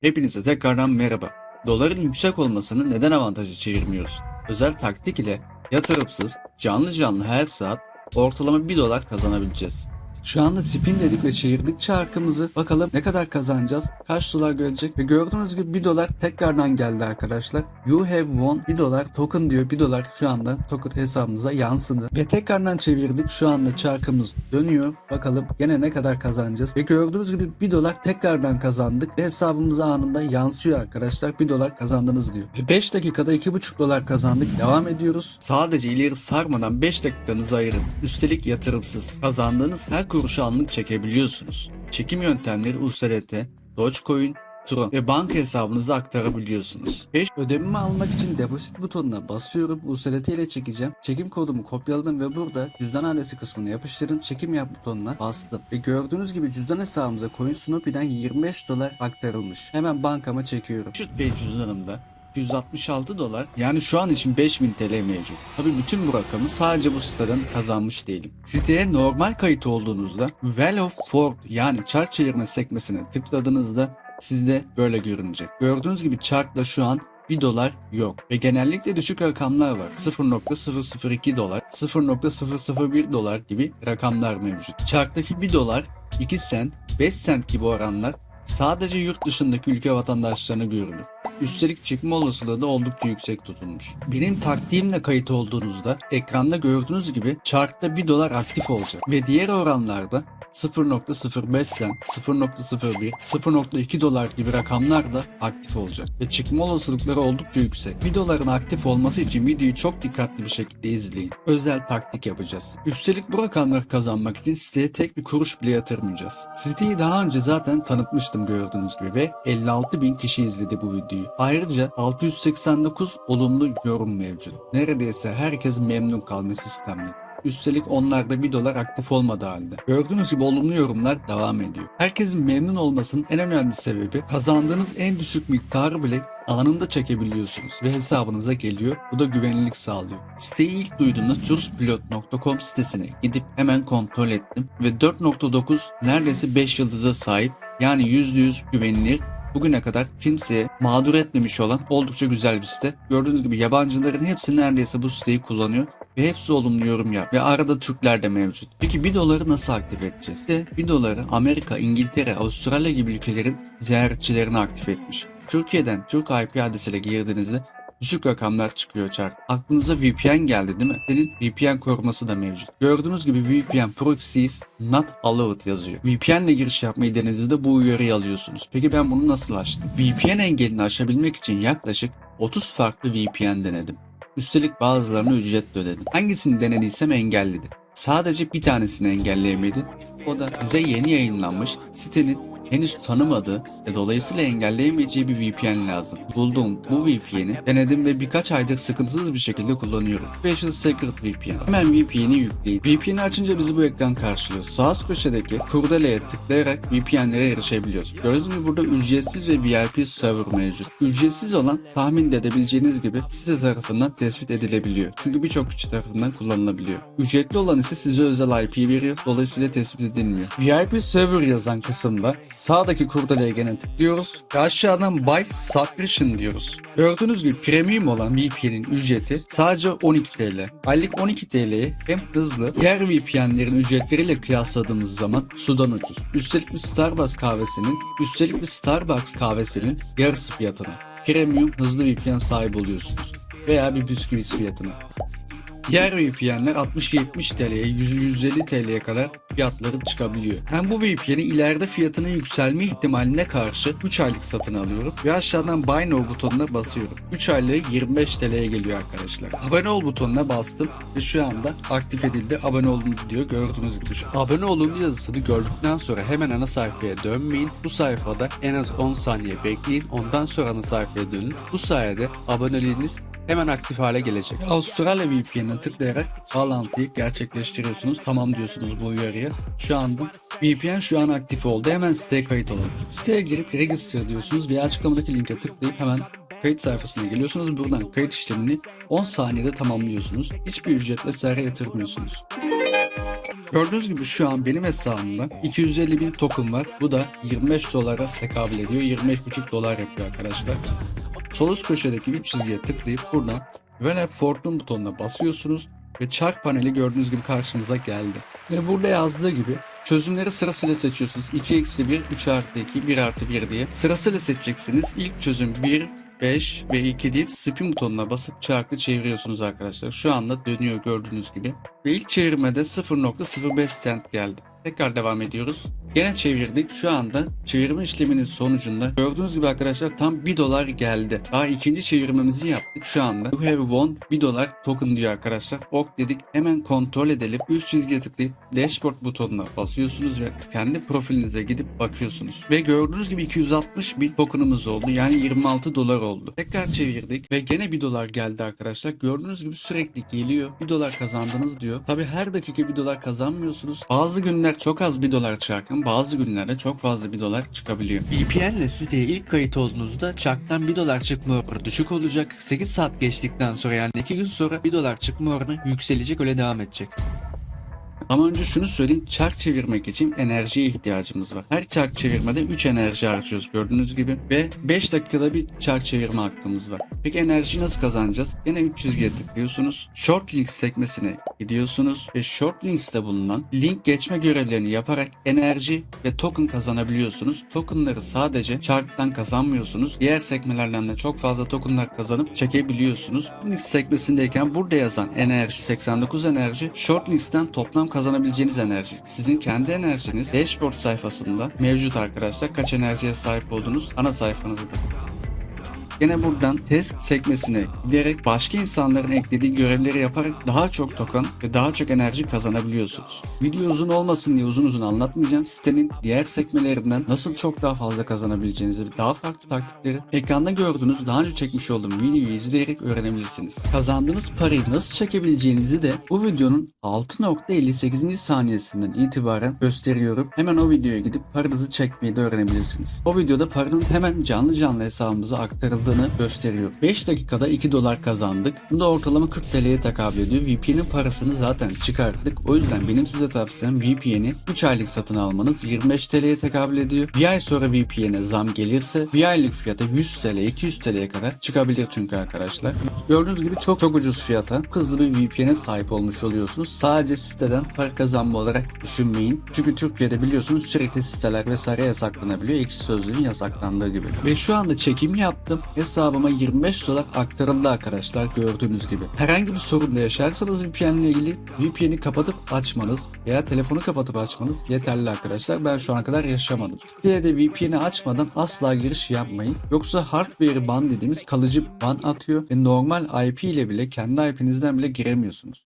Hepinize tekrardan merhaba. Doların yüksek olmasını neden avantajı çevirmiyoruz? Özel taktik ile yatırıpsız, canlı canlı her saat ortalama 1 dolar kazanabileceğiz. Şu anda spin dedik ve çevirdik çarkımızı. Bakalım ne kadar kazanacağız? Kaç dolar gelecek? Ve gördüğünüz gibi 1 dolar tekrardan geldi arkadaşlar. You have won 1 dolar token diyor. 1 dolar şu anda token hesabımıza yansıdı. Ve tekrardan çevirdik. Şu anda çarkımız dönüyor. Bakalım gene ne kadar kazanacağız? Ve gördüğünüz gibi 1 dolar tekrardan kazandık. Ve hesabımıza anında yansıyor arkadaşlar. 1 dolar kazandınız diyor. Ve 5 dakikada 2,5 dolar kazandık. Devam ediyoruz. Sadece ileri sarmadan 5 dakikanızı ayırın. Üstelik yatırımsız. Kazandığınız her kuruşu anlık çekebiliyorsunuz. Çekim yöntemleri USDT, Dogecoin, Tron ve banka hesabınıza aktarabiliyorsunuz. 5 ödememi almak için deposit butonuna basıyorum. USDT ile çekeceğim. Çekim kodumu kopyaladım ve burada cüzdan adresi kısmına yapıştırın. Çekim yap butonuna bastım. Ve gördüğünüz gibi cüzdan hesabımıza Coin Snoopy'den 25 dolar aktarılmış. Hemen bankama çekiyorum. Shoot Pay cüzdanımda 166 dolar yani şu an için 5000 TL mevcut. Tabi bütün bu rakamı sadece bu siteden kazanmış değilim. Siteye normal kayıt olduğunuzda Well of Ford yani çark çevirme sekmesine tıkladığınızda sizde böyle görünecek. Gördüğünüz gibi çarkta şu an 1 dolar yok ve genellikle düşük rakamlar var. 0.002 dolar, 0.001 dolar gibi rakamlar mevcut. Çarktaki 1 dolar, 2 sent, 5 sent gibi oranlar sadece yurt dışındaki ülke vatandaşlarına görünür. Üstelik çıkma olasılığı da oldukça yüksek tutulmuş. Benim taktiğimle kayıt olduğunuzda ekranda gördüğünüz gibi chartta 1 dolar aktif olacak ve diğer oranlarda 0.05 sent, 0.01, 0.2 dolar gibi rakamlar da aktif olacak ve çıkma olasılıkları oldukça yüksek. 1 doların aktif olması için videoyu çok dikkatli bir şekilde izleyin. Özel taktik yapacağız. Üstelik bu rakamları kazanmak için siteye tek bir kuruş bile yatırmayacağız. Siteyi daha önce zaten tanıtmıştım gördüğünüz gibi ve 56 bin kişi izledi bu videoyu. Ayrıca 689 olumlu yorum mevcut. Neredeyse herkes memnun kalma sistemden. Üstelik onlarda 1 dolar aktif olmadığı halde. Gördüğünüz gibi olumlu yorumlar devam ediyor. Herkesin memnun olmasının en önemli sebebi kazandığınız en düşük miktarı bile anında çekebiliyorsunuz ve hesabınıza geliyor. Bu da güvenilirlik sağlıyor. Siteyi ilk duyduğumda turspilot.com sitesine gidip hemen kontrol ettim ve 4.9 neredeyse 5 yıldıza sahip yani %100 güvenilir bugüne kadar kimseye mağdur etmemiş olan oldukça güzel bir site. Gördüğünüz gibi yabancıların hepsi neredeyse bu siteyi kullanıyor ve hepsi olumlu yorum yap ve arada Türkler de mevcut. Peki 1 doları nasıl aktif edeceğiz? İşte 1 doları Amerika, İngiltere, Avustralya gibi ülkelerin ziyaretçilerini aktif etmiş. Türkiye'den Türk IP adresiyle girdiğinizde düşük rakamlar çıkıyor çark. Aklınıza VPN geldi değil mi? Senin VPN koruması da mevcut. Gördüğünüz gibi VPN proxies not allowed yazıyor. VPN ile giriş yapmayı denediğinizde bu uyarıyı alıyorsunuz. Peki ben bunu nasıl açtım? VPN engelini aşabilmek için yaklaşık 30 farklı VPN denedim. Üstelik bazılarını ücretle ödedim. Hangisini denediysem engelledi. Sadece bir tanesini engelleyemedi. O da size yeni yayınlanmış sitenin henüz tanımadığı ve dolayısıyla engelleyemeyeceği bir VPN lazım. Bulduğum bu VPN'i denedim ve birkaç aydır sıkıntısız bir şekilde kullanıyorum. Special Secret VPN. Hemen VPN'i yükleyin. VPN'i açınca bizi bu ekran karşılıyor. Sağ üst köşedeki kurdeleye tıklayarak VPN'lere erişebiliyoruz. Gördüğünüz gibi burada ücretsiz ve VIP server mevcut. Ücretsiz olan tahmin de edebileceğiniz gibi site tarafından tespit edilebiliyor. Çünkü birçok kişi tarafından kullanılabiliyor. Ücretli olan ise size özel IP veriyor. Dolayısıyla tespit edilmiyor. VIP server yazan kısımda Sağdaki kurdeleye gene tıklıyoruz ve aşağıdan Buy Subscription diyoruz. Gördüğünüz gibi premium olan VPN'in ücreti sadece 12 TL. Aylık 12 TL'ye hem hızlı diğer VPN'lerin ücretleriyle kıyasladığımız zaman sudan ucuz. Üstelik bir Starbucks kahvesinin üstelik bir Starbucks kahvesinin yarısı fiyatına. Premium hızlı VPN sahibi oluyorsunuz. Veya bir bisküvit fiyatına. Diğer VPN'ler 60-70 TL'ye 100-150 TL'ye kadar fiyatları çıkabiliyor. Ben bu VPN'i ileride fiyatının yükselme ihtimaline karşı 3 aylık satın alıyorum ve aşağıdan Buy Now butonuna basıyorum. 3 aylığı 25 TL'ye geliyor arkadaşlar. Abone ol butonuna bastım ve şu anda aktif edildi. Abone olun diyor gördüğünüz gibi. Şu abone olun yazısını gördükten sonra hemen ana sayfaya dönmeyin. Bu sayfada en az 10 saniye bekleyin. Ondan sonra ana sayfaya dönün. Bu sayede aboneliğiniz hemen aktif hale gelecek. Avustralya VPN'e tıklayarak bağlantıyı gerçekleştiriyorsunuz. Tamam diyorsunuz bu uyarıya. Şu anda VPN şu an aktif oldu. Hemen siteye kayıt olun. Siteye girip register diyorsunuz veya açıklamadaki linke tıklayıp hemen kayıt sayfasına geliyorsunuz. Buradan kayıt işlemini 10 saniyede tamamlıyorsunuz. Hiçbir ücret vesaire yatırmıyorsunuz. Gördüğünüz gibi şu an benim hesabımda 250 bin token var. Bu da 25 dolara tekabül ediyor. 25,5 dolar yapıyor arkadaşlar. Sol üst köşedeki 3 çizgiye tıklayıp buradan When Fortune butonuna basıyorsunuz ve çark paneli gördüğünüz gibi karşımıza geldi. Ve burada yazdığı gibi çözümleri sırasıyla seçiyorsunuz. 2 eksi 1, 3 artı 2, 1 artı 1 diye. Sırasıyla seçeceksiniz. İlk çözüm 1, 5 ve 2 deyip spin butonuna basıp çarkı çeviriyorsunuz arkadaşlar. Şu anda dönüyor gördüğünüz gibi. Ve ilk çevirmede 0.05 cent geldi. Tekrar devam ediyoruz. Gene çevirdik. Şu anda çevirme işleminin sonucunda gördüğünüz gibi arkadaşlar tam 1 dolar geldi. Daha ikinci çevirmemizi yaptık. Şu anda you have won 1 dolar token diyor arkadaşlar. Ok dedik. Hemen kontrol edelim. Üst çizgiye tıklayıp dashboard butonuna basıyorsunuz ve kendi profilinize gidip bakıyorsunuz. Ve gördüğünüz gibi 260 bin tokenımız oldu. Yani 26 dolar oldu. Tekrar çevirdik ve gene 1 dolar geldi arkadaşlar. Gördüğünüz gibi sürekli geliyor. 1 dolar kazandınız diyor. Tabi her dakika 1 dolar kazanmıyorsunuz. Bazı günler çok az 1 dolar bazı günlerde çok fazla 1 dolar çıkabiliyor. VPN ile siteye ilk kayıt olduğunuzda çarktan 1 dolar çıkma oranı düşük olacak. 8 saat geçtikten sonra yani 2 gün sonra 1 dolar çıkma oranı yükselecek öyle devam edecek. Ama önce şunu söyleyeyim. Çark çevirmek için enerjiye ihtiyacımız var. Her çark çevirmede 3 enerji harcıyoruz gördüğünüz gibi. Ve 5 dakikada bir çark çevirme hakkımız var. Peki enerjiyi nasıl kazanacağız? Yine 3 çizgiye tıklıyorsunuz. Short Links sekmesine gidiyorsunuz. Ve Short Links'te bulunan link geçme görevlerini yaparak enerji ve token kazanabiliyorsunuz. Tokenları sadece çarktan kazanmıyorsunuz. Diğer sekmelerden de çok fazla tokenlar kazanıp çekebiliyorsunuz. Links sekmesindeyken burada yazan enerji 89 enerji Short Links'ten toplam kazanabileceğiniz enerji. Sizin kendi enerjiniz dashboard sayfasında mevcut arkadaşlar. Kaç enerjiye sahip olduğunuz ana sayfanızda. Gene buradan test sekmesine giderek başka insanların eklediği görevleri yaparak daha çok token ve daha çok enerji kazanabiliyorsunuz. Video uzun olmasın diye uzun uzun anlatmayacağım. Sitenin diğer sekmelerinden nasıl çok daha fazla kazanabileceğinizi ve daha farklı taktikleri ekranda gördüğünüz daha önce çekmiş olduğum videoyu izleyerek öğrenebilirsiniz. Kazandığınız parayı nasıl çekebileceğinizi de bu videonun 6.58. saniyesinden itibaren gösteriyorum. Hemen o videoya gidip paranızı çekmeyi de öğrenebilirsiniz. O videoda paranın hemen canlı canlı hesabımıza aktarıldığını gösteriyor. 5 dakikada 2 dolar kazandık. Bu da ortalama 40 TL'ye tekabül ediyor. VPN'in parasını zaten çıkarttık. O yüzden benim size tavsiyem VPN'i 3 aylık satın almanız 25 TL'ye tekabül ediyor. Bir ay sonra VPN'e zam gelirse bir aylık fiyata 100 TL 200 TL'ye kadar çıkabilir çünkü arkadaşlar. Gördüğünüz gibi çok çok ucuz fiyata hızlı bir VPN'e sahip olmuş oluyorsunuz. Sadece siteden para kazanma olarak düşünmeyin. Çünkü Türkiye'de biliyorsunuz sürekli siteler vesaire yasaklanabiliyor. Ekşi Sözlüğün yasaklandığı gibi. Ve şu anda çekim yaptım. Hesabıma 25 dolar aktarıldı arkadaşlar gördüğünüz gibi. Herhangi bir sorun da yaşarsanız VPN ile ilgili VPN'i kapatıp açmanız veya telefonu kapatıp açmanız yeterli arkadaşlar. Ben şu ana kadar yaşamadım. Siteye de VPN'i açmadan asla giriş yapmayın. Yoksa hardware ban dediğimiz kalıcı ban atıyor ve normal IP ile bile kendi IP'nizden bile giremiyorsunuz.